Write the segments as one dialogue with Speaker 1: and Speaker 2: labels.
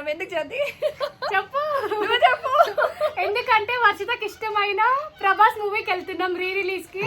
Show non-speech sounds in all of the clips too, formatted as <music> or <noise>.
Speaker 1: ఉన్నాం ఎందుకు జ్యోతి
Speaker 2: చెప్పు.
Speaker 1: నువ్వు చెప్పు.
Speaker 2: ఎందుకంటే వర్షితకి ఇష్టమైన ప్రభాస్ మూవీకి వెళ్తున్నాం రీ రిలీజ్కి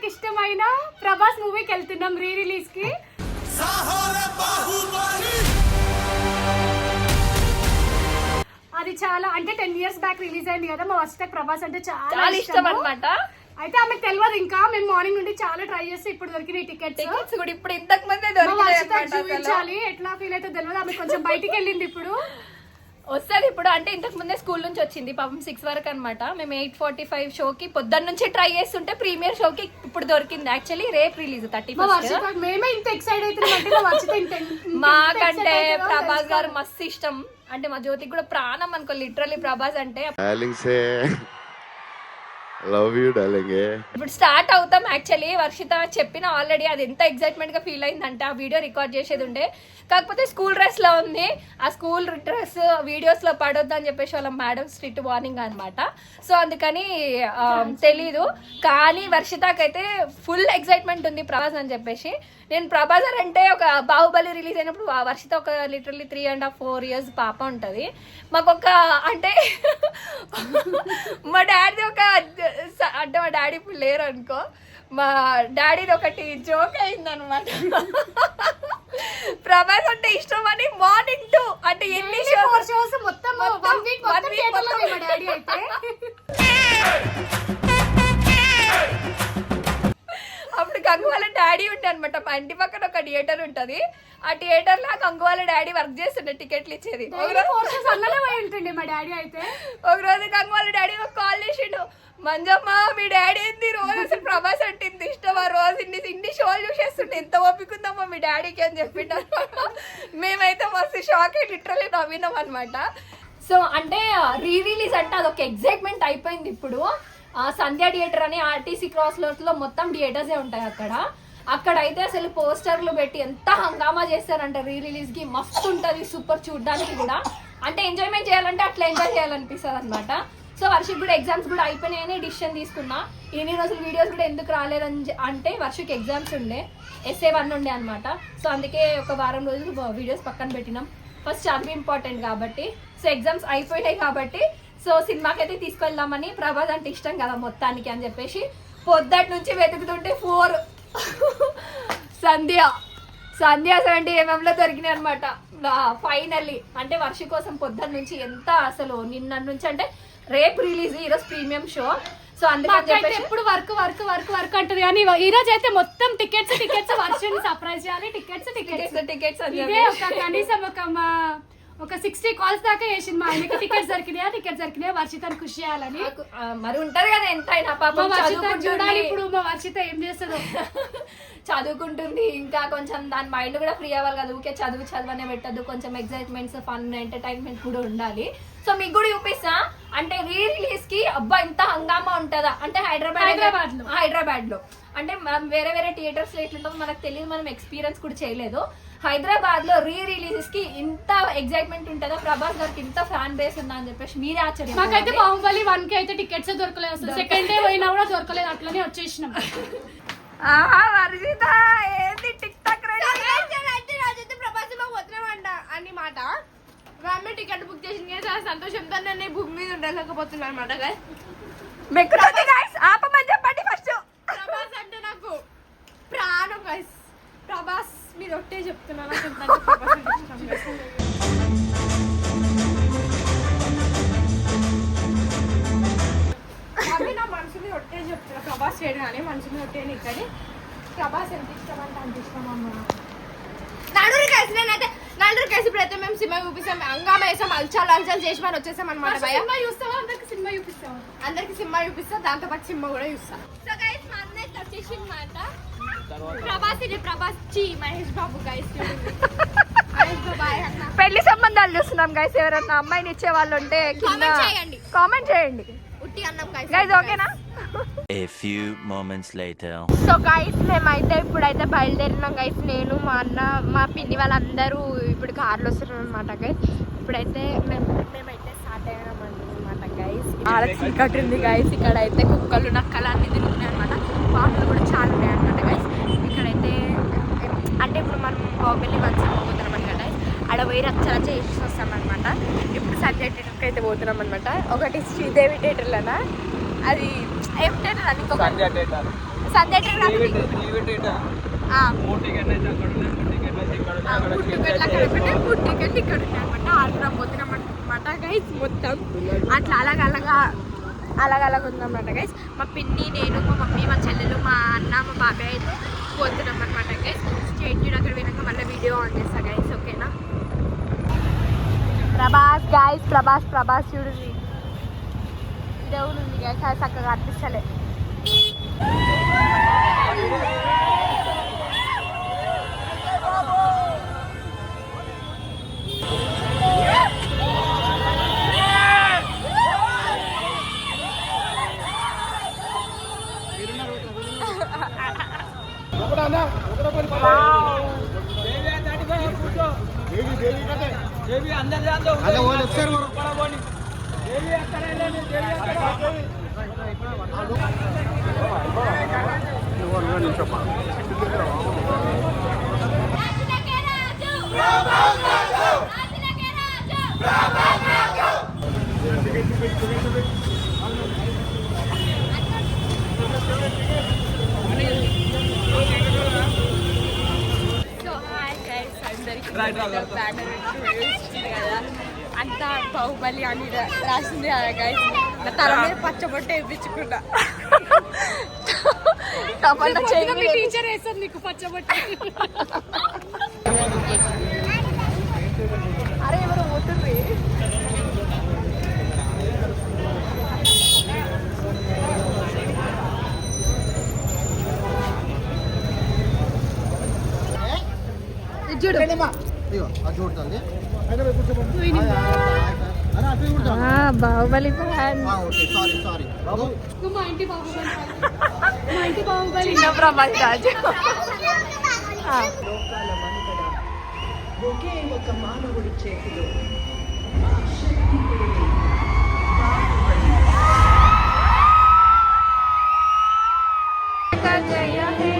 Speaker 2: వర్షితకి ఇష్టమైన ప్రభాస్ మూవీకి వెళ్తున్నాం రీ రిలీజ్కి అది చాలా అంటే టెన్ ఇయర్స్ బ్యాక్ రిలీజ్ అయింది కదా మా వర్షితకి ప్రభాస్ అంటే చాలా
Speaker 1: ఇష్టం. అన్నమాట
Speaker 2: అయితే ఆమెకు తెలియదు ఇంకా మేము మార్నింగ్ నుండి చాలా ట్రై చేస్తే ఇప్పుడు దొరికినాయి టికెట్స్
Speaker 1: ఇప్పుడు ఇంతకు ముందే.
Speaker 2: చూపించాలి ఎట్లా ఫీల్ అయితే తెలియదు ఆమె కొంచెం బయటికి వెళ్ళింది ఇప్పుడు.
Speaker 1: వస్తుంది ఇప్పుడు. అంటే ఇంతకు ముందే స్కూల్ నుంచి వచ్చింది. పాపం సిక్స్ వరకు అన్నమాట. మేము ఎయిట్ ఫార్టీ ఫైవ్ షోకి పొద్దున్న నుంచి ట్రై చేస్తుంటే ప్రీమియర్ షోకి ఇప్పుడు దొరికింది. యాక్చువల్లీ రేపు రిలీజ్ థర్టీ
Speaker 2: మేమే ఇంత ఎక్సైట్ అవుతున్నాం
Speaker 1: మాకంటే ప్రభాస్? గారు మస్తు ఇష్టం. అంటే మా జ్యోతికి కూడా ప్రాణం అనుకో లిటరల్లీ ప్రభాస్ అంటే.
Speaker 3: Darling say love you darling
Speaker 1: ఇప్పుడు స్టార్ట్ అవుతాం. యాక్చువల్లీ వర్షిత చెప్పిన ఆల్రెడీ అది ఎంత ఎక్సైట్మెంట్గా ఫీల్ అయిందంటే ఆ వీడియో రికార్డ్ చేసేది ఉండే. కాకపోతే స్కూల్ డ్రెస్లో ఉంది. ఆ స్కూల్ డ్రెస్ వీడియోస్లో పడొద్దు అని చెప్పేసి వాళ్ళ మేడం స్ట్రిక్ట్ వార్నింగ్ అనమాట సో అందుకని తెలీదు. కానీ వర్షితకైతే ఫుల్ ఎక్సైట్మెంట్ ఉంది ప్రభాస్ అని చెప్పేసి. నేను ప్రభాసర్ అంటే ఒక బాహుబలి రిలీజ్ అయినప్పుడు వర్షిత ఒక literally three and half four years పాప ఉంటుంది. మాకు ఒక అంటే మా డాడీ ఒక అంటే మా డాడీ ఇప్పుడు లేరు అనుకో మా డాడీది ఒకటి జోక్ అయిందనమాట ప్రభాస్ అంటే ఇష్టం అని మార్నింగ్ టు అంటే ఎన్ని షోస్
Speaker 2: shows? మొత్తం one మొత్తం. మా డాడీ అయితే.
Speaker 1: అప్పుడు గంగు వాళ్ళ డాడీ ఉండే అనమాట మా ఇంటి పక్కన ఒక థియేటర్ ఉంటది. ఆ థియేటర్లో ఆ గంగు వాళ్ళ డాడీ వర్క్ చేస్తుండే టికెట్లు ఇచ్చేది. ఒక రోజు-
Speaker 2: షోస్ మా డాడీ అయితే.
Speaker 1: ఒక రోజు గంగు వాళ్ళ డాడీ ఒక కాల్ చేసిండు. మంజమ్మ మీ డాడీ ఏంది? రోజు అసలు ప్రభాస్ అంటే ఇంత ఇష్టం ఆ రోజు ఇన్ని ఇన్ని షోలు చూసేస్తుంటే ఎంత ఓపిక మీ డాడీకి అని చెప్పిండు మేమైతే మస్తు షాక్ లిటరల్లీ నవ్వినాం అనమాట సో అంటే రీ రిలీజ్ అంటే అదొక ఎగ్జైట్మెంట్ అయిపోయింది ఇప్పుడు. సంధ్యా సంధ్య థియేటర్ అని ఆర్టీసీ క్రాస్లో మొత్తం థియేటర్సే ఉంటాయి అక్కడ. అక్కడ అయితే అసలు పోస్టర్లు పెట్టి ఎంత హంగామా చేస్తారంట రీ రిలీజ్కి మస్తు ఉంటుంది సూపర్ చూడడానికి కూడా. అంటే ఎంజాయ్మెంట్ చేయాలంటే అట్లా ఎంజాయ్ చేయాలనిపిస్తుంది అనమాట సో వర్షకి కూడా ఎగ్జామ్స్ కూడా అయిపోయినాయని డిసిషన్ తీసుకున్నా. ఇన్ని రోజులు వీడియోస్ కూడా ఎందుకు రాలేదని అంటే వర్షకి ఎగ్జామ్స్ ఉండే ఎస్ఏ వన్ ఉండే అనమాట సో అందుకే ఒక వారం రోజులు వీడియోస్ పక్కన పెట్టినాం. ఫస్ట్ చదువు ఇంపార్టెంట్ కాబట్టి సో ఎగ్జామ్స్ అయిపోయినాయి కాబట్టి సో సినిమాకి అయితే తీసుకెళ్దామని ప్రభాస్ అంటే ఇష్టం కదా మొత్తానికి అని చెప్పేసి పొద్దటి నుంచి వెతుకుతుంటే ఫోర్ <laughs> సంధ్య. సంధ్య సెవెంటీ ఎంఎంలో దొరికినాయి అనమాట ఫైనల్లీ అంటే వర్ష కోసం పొద్దున్న నుంచి ఎంత అసలు నిన్న నుంచి అంటే రేపు రిలీజ్ ఈరోజు ప్రీమియం షో. సో అందుకని చెప్పేసి
Speaker 2: ఎప్పుడు వర్క్ వర్క్ వర్క్ వర్క్ అంటది కానీ ఈ రోజు అయితే మొత్తం టికెట్స్ టికెట్స్ వర్షం సర్ప్రైజ్ చేయాలి. Tickets tickets.
Speaker 1: టికెట్స్
Speaker 2: ఇదే. ఒక కనీసం ఒక మా ఒక సిక్స్టీ కాల్స్ దాకా చేసింది మా ఆయనకి. టికెట్స్ దొరికినాయా టికెట్స్ దొరికినాయా వర్షితని ఖుషి చేయాలని.
Speaker 1: మరి ఉంటది కదా ఎంత అయినా పాపం
Speaker 2: వర్షిత చూడాలి ఇప్పుడు మా వర్షిత ఏం చేస్తుందో. <laughs>
Speaker 1: చదువుకుంటుంది. ఇంకా కొంచెం దాని మైండ్ కూడా ఫ్రీ అవ్వాలి కదా. ఊకే చదువు చదవనే పెట్టద్దు. కొంచెం ఎగ్జైట్మెంట్స్ ఫన్ ఎంటర్టైన్మెంట్ కూడా ఉండాలి. సో మీకు కూడా చూపిస్తా. అంటే రీ రిలీజ్కి అబ్బా ఇంత హంగామా ఉంటుందా? అంటే హైదరాబాద్ హైదరాబాద్లో. హైదరాబాద్లో అంటే మనం వేరే వేరే థియేటర్స్లో ఎట్లుంటుందో మనకు తెలియదు మనం ఎక్స్పీరియన్స్ కూడా చేయలేదు. హైదరాబాద్లో రీ రిలీజెస్కి ఇంత ఎగ్జైట్మెంట్ ఉంటుందా? ప్రభాస్ గారికి ఇంత ఫ్యాన్ బేస్ ఉందా అని చెప్పేసి మీరే ఆశ్చర్యం
Speaker 2: మాకైతే బాహుబలి వన్కి అయితే టికెట్స్ దొరకలేదు సెకండ్ డే పోయినా కూడా దొరకలేదు. అట్లనే వచ్చేసినాం. <laughs>
Speaker 1: వర్షిత ఏంది టిక్ టాక్ రెడీ
Speaker 2: ఫన్నీ మాట. మా అమ్మ టికెట్ బుక్ చేసింది చాలా సంతోషంతో నేను భూమి మీద ఉండలేకపోతున్నాను అనమాట guys.
Speaker 1: మెక్కుతుంది గైస్ ఆపమని చెప్పండి ఫస్ట్
Speaker 2: ప్రభాస్ అంటే నాకు ప్రాణం ప్రభాస్ మీరు ఒట్టే చెప్తున్నా అవి నా మీద ఒట్టే చెప్తున్నా. ప్రభాస్ చేయడం కానీ మనసు మీద ఒట్టే ఇక్కడ ప్రభాస్ ఎంత ఇష్టం అంటే అంత ఇష్టం అమ్మ నలుగురు కలిసి నేనైతే నలుగురు కలిసి ఇప్పుడు అయితే మేము సినిమా చూపిస్తాం. హంగామా వేసాం అల్చాలు అల్చాలు చేసి మరి వచ్చేసాం అనమాట సినిమా చూస్తావా? అందరికి సినిమా చూపిస్తావా? అందరికి సినిమా చూపిస్తా దాంతో పాటు సినిమా కూడా చూస్తా. సో గైస్ మా అన్న ఇట్లా వచ్చేసి అనమాట ప్రభాస్ ఇది ప్రభాస్. చీ మహేష్ బాబు గైస్
Speaker 1: పెళ్ళి సంబంధాలు చూస్తున్నాం గైస్ ఎవరన్నా అమ్మాయిని ఇచ్చే వాళ్ళు ఉంటే కింద
Speaker 2: Comment చేయండి.
Speaker 1: కామెంట్ చేయండి.
Speaker 2: ఉట్టి అన్నం గైస్
Speaker 1: గైస్ ఓకేనా
Speaker 3: A few moments later.
Speaker 2: So guys మేమైతే ఇప్పుడైతే బయలుదేరినాం గైస్ నేను మా అన్న మా పిన్ని వాళ్ళందరూ ఇప్పుడు కార్లో వస్తున్నాం అనమాట గైస్ ఇప్పుడైతే మేము మేమైతే స్టార్ట్ అయ్యాం అనమాట గైస్ ఆడ చీకటి ఉంది గైస్ ఇక్కడ అయితే కుక్కలు నక్కలు అన్ని తిరుగుతున్నాయి అనమాట పాములు కూడా చాలా ఉన్నాయి అనమాట గైస్ ఇక్కడైతే అంటే ఇప్పుడు మనం బాగుబెల్లి మంచిగా పోతున్నాం ఆడ పోయి రచ్చ రచ్చ చేసి వస్తాం అనమాట ఇప్పుడు సంజయ్ థియేటర్కి అయితే పోతున్నాం అనమాట ఒకటి శ్రీదేవి థియేటర్లోనా అది ఏం థియేటర్ అని ఇంకొక
Speaker 4: Sandhya theatre.
Speaker 2: Sanjay theatre food ticket ఇక్కడ ఉన్నాయి అనమాట ఆరుపురం పోతున్నాం అనమాట గైస్ మొత్తం. అట్లా అలాగ అలాగా అలాగ అలాగ ఉందన్నమాట గైస్ మా పిన్ని నేను మా మమ్మీ మా చెల్లెలు మా అన్న మా బాబాయ్ అయితే పోతున్నాం అనమాట గైస్ స్టేట్ అక్కడ వినాక మళ్ళీ వీడియో ఆన్ చేస్తా గైస్ ఓకేనా? ప్రభాస్ గైస్ ప్రభాస్ ప్రభాస్ చూడండి దేవుడు ఉంది గైస్ అది చక్కగా అనిపిస్తలే
Speaker 4: దేవి అందరి దాంతో దేవి అక్కడ దేవి అక్కడ
Speaker 2: సో హాయ్ గైస్ అందరికీ
Speaker 4: Right, right, right.
Speaker 2: బ్యానర్ కదా అంతా బాహుబలి అని రాసింది గైస్ నా తల మీద పచ్చబొట్టు వేయించుకున్నా టీచర్ వేస్తుంది నీకు పచ్చబొట్టు.
Speaker 1: అరే ఎవరు పోతుంది చూడు. ఆ, బాహుబలి ఫ్యాన్
Speaker 2: మా ఇంటి బాబు మా ఇంటి బాబు
Speaker 1: చిన్న ప్రభాస్ రాజు ఆ.
Speaker 5: ఒకే ఒక మానవుడి చేతిలో
Speaker 6: శరీరం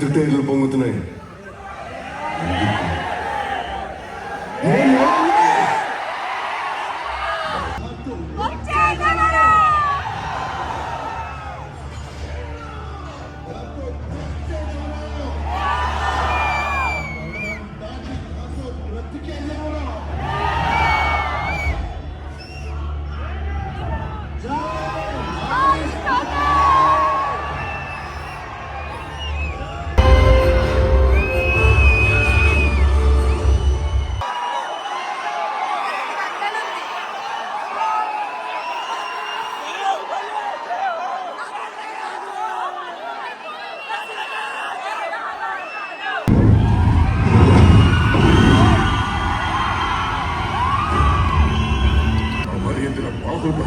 Speaker 6: तिथे लोपंगत नाही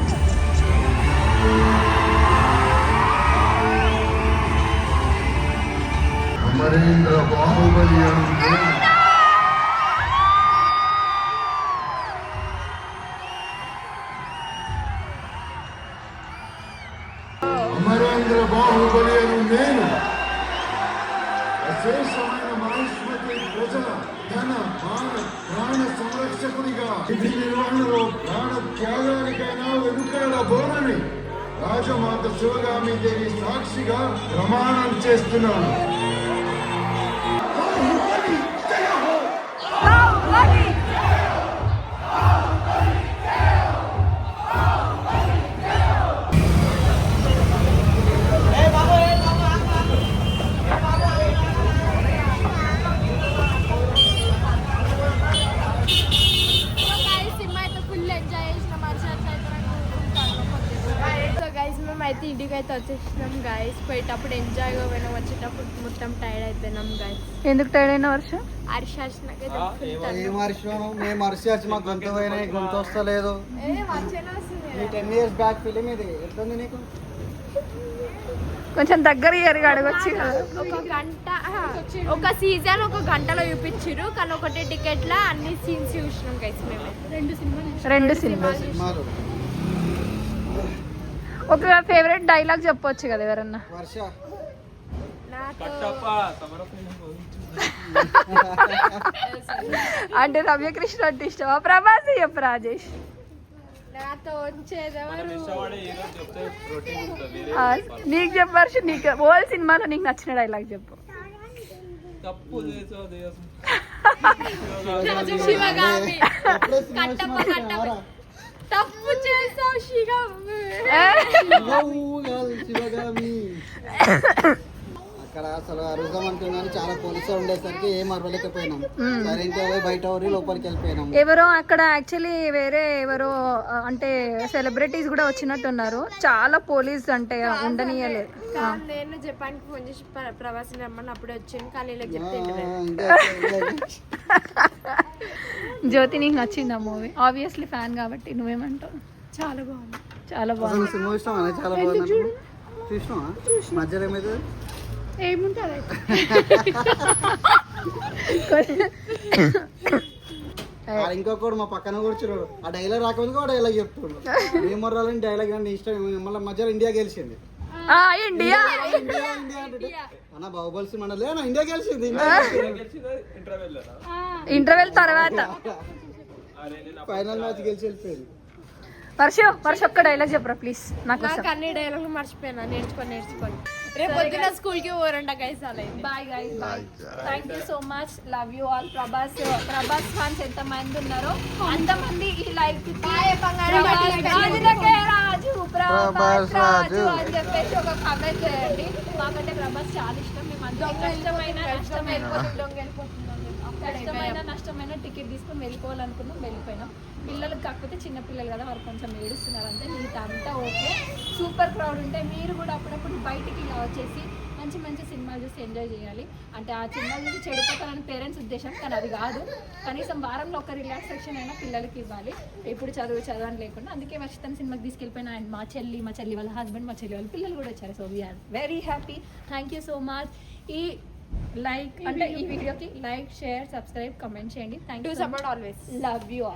Speaker 6: బాహుబలి అమరేంద్ర బాహుబలి రాజమాత శివగామి దేవి సాక్షిగా ప్రమాణం చేస్తున్నాను.
Speaker 2: అయితే ఇంటికి అయితే వచ్చేసినాం గైస్ పోయేటప్పుడు ఎంజాయ్గా పోయినాం. వచ్చేటప్పుడు మొత్తం టైర్డ్ అయిపోయినాం గైస్
Speaker 1: ఎందుకు టైడ్ అయిన వర్షం
Speaker 7: మేము గొంతు పోయినాయి గొంతు వస్తలేదు.
Speaker 2: ఏ, వర్షాలు వస్తుంది
Speaker 7: ఈ టెన్ ఇయర్స్ బ్యాక్ ఫిలిం ఇది. ఎట్లుంది నీకు?
Speaker 1: కొంచెం దగ్గర అడగొచ్చు
Speaker 2: ఒక గంట ఒక సీజన్ ఒక గంటలో చూపించారు కానీ ఒకటే టికెట్ లా అన్ని సీన్స్ చూసినాం గైస్ మేము. రెండు సినిమాలు.
Speaker 1: రెండు సినిమాలు. ఒక ఫేవరెట్ డైలాగ్ చెప్పొచ్చు కదా ఎవరన్నా? <laughs> అంటే రమ్యకృష్ణ అంటే ఇష్టమా? ప్రభాస్ చెప్పు రాజేష్. నీకు చెప్పారు నీకు ఓల్ సినిమాలో నీకు నచ్చిన డైలాగ్ చెప్పు.
Speaker 4: తప్పు
Speaker 2: తప్పు చేసావు శివగామి
Speaker 7: అక్కడ అసలు అరుద్దాం అనుకున్నాను చాలా పోలీసులు ఉండేసరికి ఏం అరవలేకపోయినాం. సరే ఇంకా బయట ఊరి లోపలికి వెళ్ళిపోయినాం.
Speaker 1: ఎవరో అక్కడ యాక్చువల్లీ వేరే ఎవరో ఆ, అంటే సెలబ్రిటీస్ కూడా వచ్చినట్టున్నారు. చాలా పోలీస్ అంటే ఉండనియలేదు
Speaker 2: నేను జపాన్కి ఫోన్ చేసి ప్ర- ప్రవాసిని రమ్మని అప్పుడే వచ్చాను కానీ ఇలా చెప్తే <laughs>
Speaker 7: ఆ,
Speaker 1: జ్యోతి నీకు నచ్చిందా మూవీ ఆబ్వియస్లీ ఫ్యాన్ కాబట్టి నువ్వేమంటావు?
Speaker 2: చాలా బాగుంది.
Speaker 1: చాలా బాగుంది.
Speaker 7: సినిమా ఇష్టమా? చాలా బాగుంది. చూసినావా? మధ్యలో ఏమైతుంది
Speaker 2: ఏముంటుంది
Speaker 7: ఆ ఇంకొకడు మా పక్కన కూర్చున్నాడు. ఆ డైలాగ్ రాకముందుకు ఆ డైలాగ్ చెప్తున్నాడు భీమర్రాలని డైలాగ్ అంటే ఇష్టం మళ్ళీ మధ్యలో ఇండియా గెలిచింది.
Speaker 1: ఆ, ఇండియా
Speaker 7: అన్న బాహుబలి సినిమా లేనా ఇండియా గెలిచింది
Speaker 4: గెలిచిందో. ఇంటర్వెల్
Speaker 1: ఇంటర్వెల్ తర్వాత. <laughs>
Speaker 7: ఫైనల్ మ్యాచ్ గెలిచి వెళ్ళిపోయింది.
Speaker 1: వర్ష వర్ష ఒక్క డైలాగ్ చెప్పరా ప్లీజ్ నాకు
Speaker 2: అన్ని డైలాగులు మర్చిపోయినా నేర్చుకొని నేర్చుకొని. రేపు పొద్దున స్కూల్కి పోరంట guys.
Speaker 1: Bye guys bye thank you so much love you all Prabhas Prabhas fans ఎంత మంది ఉన్నారో అంతమంది ఈ లైక్ రాజు ప్రభాస్ రాజు అని చెప్పేసి ఒక కామెంట్ చేయండి. మాకంటే ప్రభాస్ చాలా ఇష్టం. మేము అంతా కష్టమైన నష్టమైన కష్టమైన నష్టమైన టికెట్ తీసుకొని వెళ్ళిపోవాలనుకున్నాం వెళ్ళిపోయినాం. పిల్లలకు కాకపోతే చిన్న పిల్లలు కదా వారు కొంచెం ఏడుస్తున్నారు అంతే మిగతా అంతా ఓకే. సూపర్ క్రౌడ్ ఉంటే మీరు కూడా అప్పుడప్పుడు బయటికి ఇలా వచ్చేసి మంచి మంచి సినిమాలు చూసి ఎంజాయ్ చేయాలి. అంటే ఆ సినిమాలు చూసి చెడిపోతారని పేరెంట్స్ ఉద్దేశం కానీ అది కాదు. కనీసం వారంలో ఒక రిలాక్సేషన్ అయినా పిల్లలకి ఇవ్వాలి. ఇప్పుడు చదువు చదవని లేకుండా. అందుకే వర్షితన్ సినిమాకి తీసుకెళ్ళిపోయిన అండ్ మా చెల్లి మా చెల్లి వాళ్ళ హస్బెండ్ మా చెల్లి వాళ్ళ పిల్లలు కూడా వచ్చారు. So we're very happy thank you so much ఈ లైక్ అంటే ఈ వీడియోకి లైక్ షేర్ సబ్స్క్రైబ్ కమెంట్ చేయండి. Thank you
Speaker 2: support always.
Speaker 1: Love you